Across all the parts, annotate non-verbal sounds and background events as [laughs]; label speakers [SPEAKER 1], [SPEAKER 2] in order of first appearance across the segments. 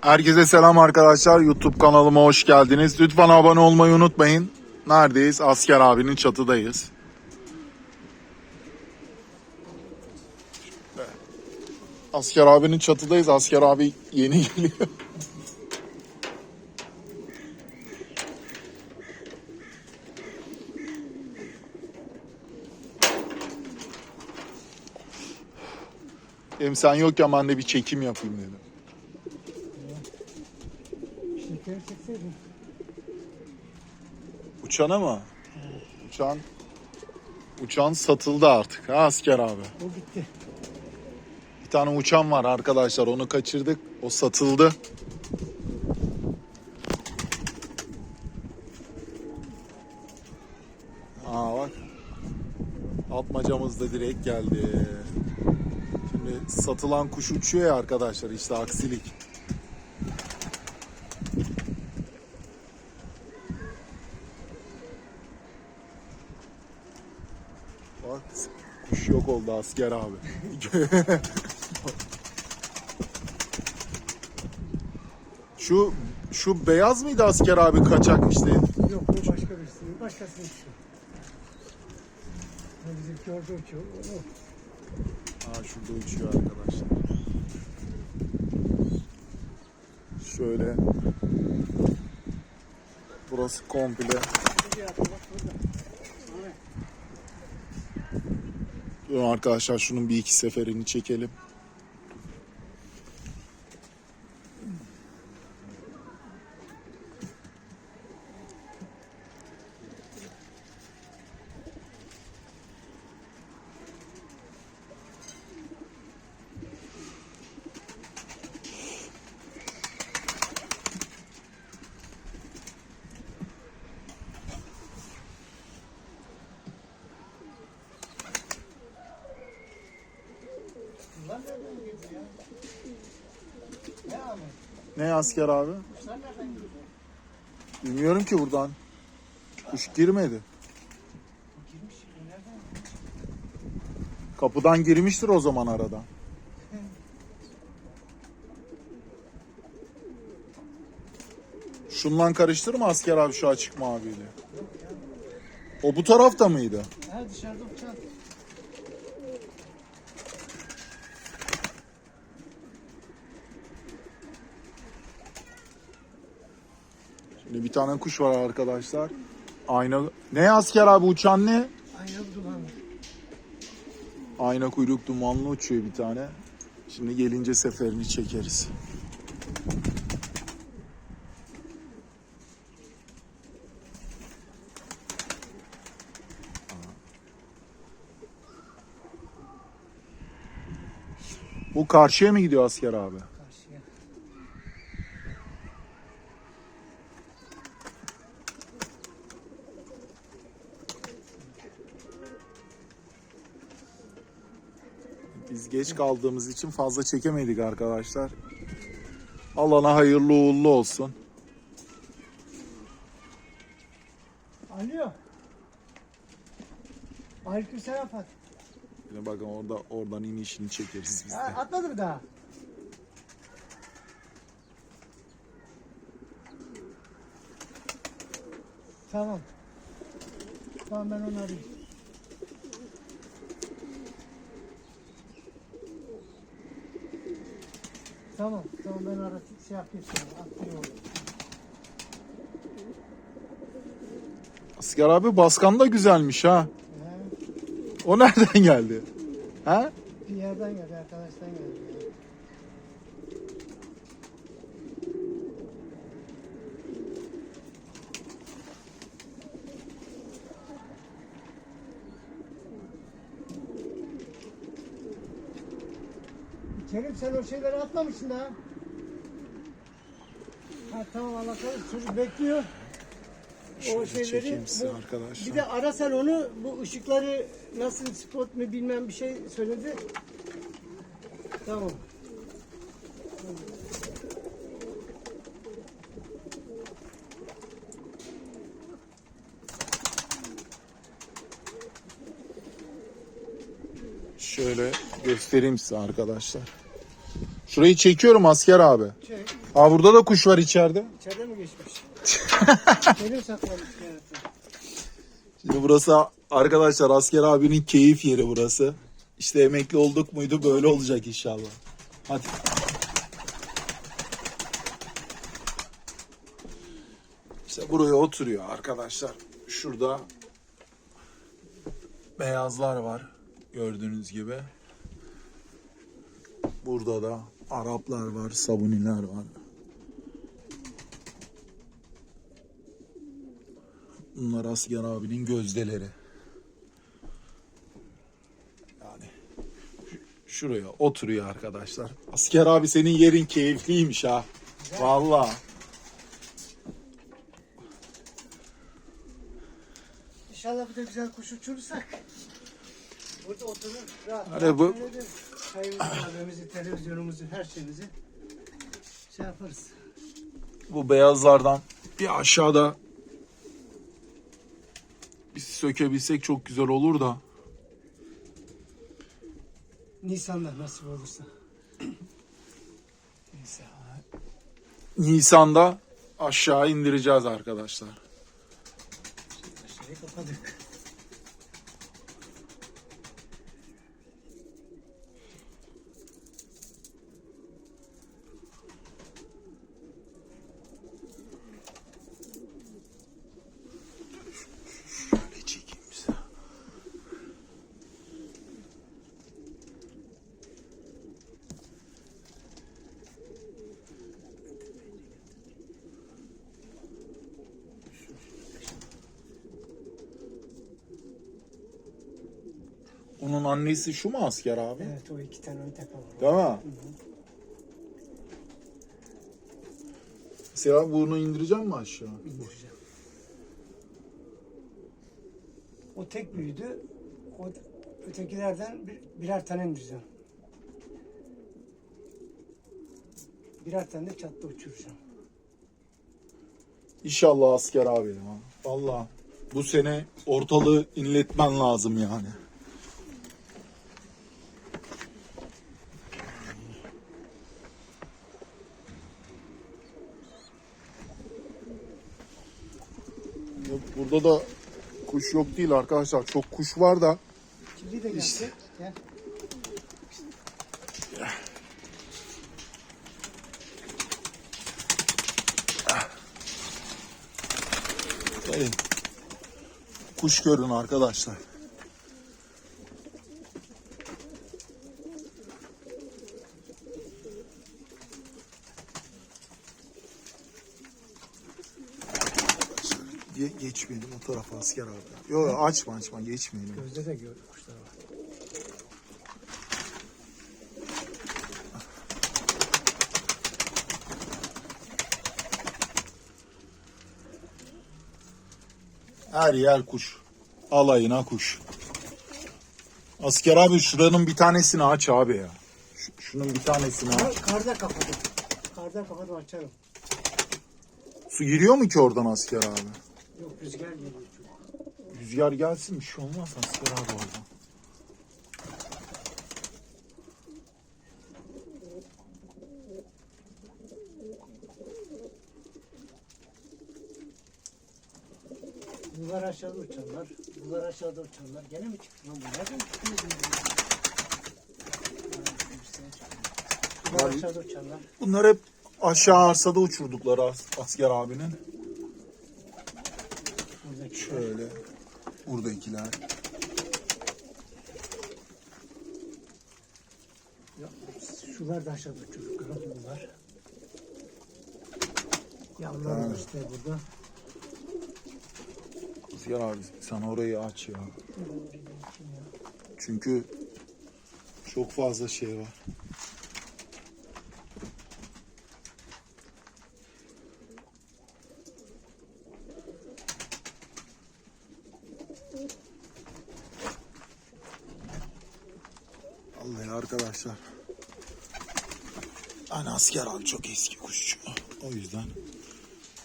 [SPEAKER 1] Herkese selam arkadaşlar. YouTube kanalıma hoş geldiniz. Lütfen abone olmayı unutmayın. Neredeyiz? Asker abinin çatıdayız. Asker abinin çatıdayız. Asker abi yeni geliyor. Hem sen yokken ben de bir çekim yapayım dedim.
[SPEAKER 2] Şekeri çekseydin.
[SPEAKER 1] Uçana mı? Uçan uçan satıldı artık ha asker abi.
[SPEAKER 2] O gitti.
[SPEAKER 1] Bir tane uçan var arkadaşlar onu kaçırdık. O satıldı. Aa bak. Atmacamız da direkt geldi. Şimdi satılan kuş uçuyor ya arkadaşlar işte aksilik. Bak oldu asker abi. [laughs] şu şu beyaz mıydı asker abi kaçak işte?
[SPEAKER 2] Yok o başka birisi. Başkasının kuşu. O bizimki orada uçuyor. O.
[SPEAKER 1] Aa şurada uçuyor arkadaşlar. Şöyle. Burası komple.
[SPEAKER 2] Buraya at, bak burada. Evet.
[SPEAKER 1] Durun arkadaşlar şunun bir iki seferini çekelim.
[SPEAKER 2] Ne
[SPEAKER 1] asker abi? Bilmiyorum ki buradan. Kuş girmedi. Kapıdan girmiştir o zaman aradan. Şundan karıştırma asker abi şu açık maviyle. O bu tarafta mıydı?
[SPEAKER 2] Ha dışarıda uçan.
[SPEAKER 1] Şimdi bir tane kuş var arkadaşlar. Ayna... Ne asker abi uçan ne?
[SPEAKER 2] Aynalı duman.
[SPEAKER 1] Ayna kuyruk dumanlı uçuyor bir tane. Şimdi gelince seferini çekeriz. Bu karşıya mı gidiyor asker abi? Biz geç kaldığımız için fazla çekemedik arkadaşlar. Allah'ına hayırlı uğurlu olsun.
[SPEAKER 2] Alo. Aleykümselam Fatih.
[SPEAKER 1] Yine bakın orada oradan inişini çekeriz biz de.
[SPEAKER 2] Ha, atmadı mı daha? Tamam. Tamam ben onu arayayım. Tamam, tamam ben arayayım. Şey yapayım sana.
[SPEAKER 1] Asker abi baskan da güzelmiş ha.
[SPEAKER 2] He,
[SPEAKER 1] O nereden geldi? Ha?
[SPEAKER 2] bir yerden geldi, arkadaştan geldi. Kerim sen o şeyleri atmamışsın daha. Ha tamam kahretsin çocuk bekliyor. O
[SPEAKER 1] Şöyle
[SPEAKER 2] şeyleri
[SPEAKER 1] çekeyim size
[SPEAKER 2] bu-
[SPEAKER 1] arkadaşlar.
[SPEAKER 2] bir de ara sen onu bu ışıkları nasıl spot mu bilmem bir şey söyledi. Tamam.
[SPEAKER 1] Şöyle göstereyim size arkadaşlar. Şurayı çekiyorum asker abi.
[SPEAKER 2] Çek.
[SPEAKER 1] Aa burada da kuş var içeride.
[SPEAKER 2] İçeride mi geçmiş? [laughs] Benim saklamış yaratan.
[SPEAKER 1] Şimdi burası arkadaşlar asker abinin keyif yeri burası. İşte emekli olduk muydu böyle olacak inşallah. Hadi. İşte buraya oturuyor arkadaşlar. Şurada beyazlar var gördüğünüz gibi. Burada da Araplar var, Sabuniler var. Bunlar Asker abinin gözdeleri. Yani şuraya oturuyor arkadaşlar. Asker abi senin yerin keyifliymiş ha. Vallahi.
[SPEAKER 2] İnşallah bir de güzel kuş uçurursak. Burada oturur rahat.
[SPEAKER 1] Hani bu-
[SPEAKER 2] Çayımızı, kahvemizi, televizyonumuzu, her şeyimizi şey yaparız.
[SPEAKER 1] Bu beyazlardan bir aşağıda biz sökebilsek çok güzel olur da.
[SPEAKER 2] Nisan'da nasip olursa. [clears throat] Neyse.
[SPEAKER 1] Nisan'da aşağı indireceğiz arkadaşlar.
[SPEAKER 2] Aşağıyı kapadık.
[SPEAKER 1] Onun annesi şu mu asker abi?
[SPEAKER 2] Evet o iki tane ön tepe var.
[SPEAKER 1] Değil mi? Mesela bunu indireceğim mi aşağı?
[SPEAKER 2] İndireceğim. O tek büyüdü. O ötekilerden bir, birer tane indireceğim. Birer tane de çatta uçuracağım.
[SPEAKER 1] İnşallah asker abi ya. Valla bu sene ortalığı inletmen lazım yani. Burada da kuş yok değil arkadaşlar. Çok kuş var da
[SPEAKER 2] Kirli de gelsin. Gel.
[SPEAKER 1] Gelin. Kuş görün arkadaşlar. Ge geçmeyelim o tarafa asker abi. Yok yok, açma açma geçmeyelim.
[SPEAKER 2] Gözde de gör kuşlar var.
[SPEAKER 1] Her yer kuş. Alayına kuş. Asker abi şuranın bir tanesini aç abi ya. Şu- şunun bir tanesini aç.
[SPEAKER 2] Kar, karda kapadım. Karda kapadım açarım.
[SPEAKER 1] Su giriyor mu ki oradan asker abi?
[SPEAKER 2] Yok rüzgar geliyor çok.
[SPEAKER 1] Rüzgar gelsin bir şey olmaz asker abi oradan.
[SPEAKER 2] Bunlar aşağıda uçanlar. Bunlar aşağıda uçanlar. Gene mi çıktı lan bunlar? Nereden çıktı? Bunlar aşağıda uçanlar.
[SPEAKER 1] Bunlar hep aşağı arsada uçurdukları as- asker abinin. Şöyle. Buradakiler.
[SPEAKER 2] Şular da aşağıda uçuyor. Karadolular. Yavrular işte burada.
[SPEAKER 1] Abi sen orayı aç ya. Çünkü çok fazla şey var. Vallahi arkadaşlar. Hani asker abi çok eski kuşçu. O yüzden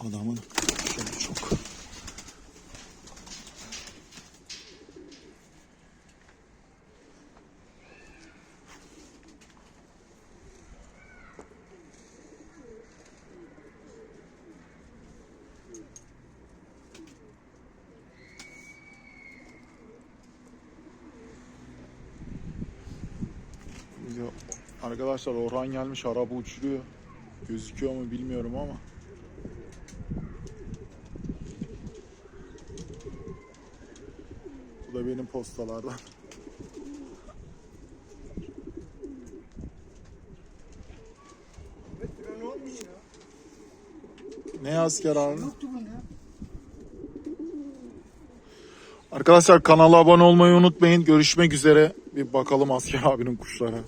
[SPEAKER 1] adamın çok Arkadaşlar Orhan gelmiş araba uçuruyor. Gözüküyor mu bilmiyorum ama. Bu da benim postalardan.
[SPEAKER 2] Ne
[SPEAKER 1] asker abi? Arkadaşlar kanala abone olmayı unutmayın. Görüşmek üzere. Bir bakalım asker abinin kuşlara.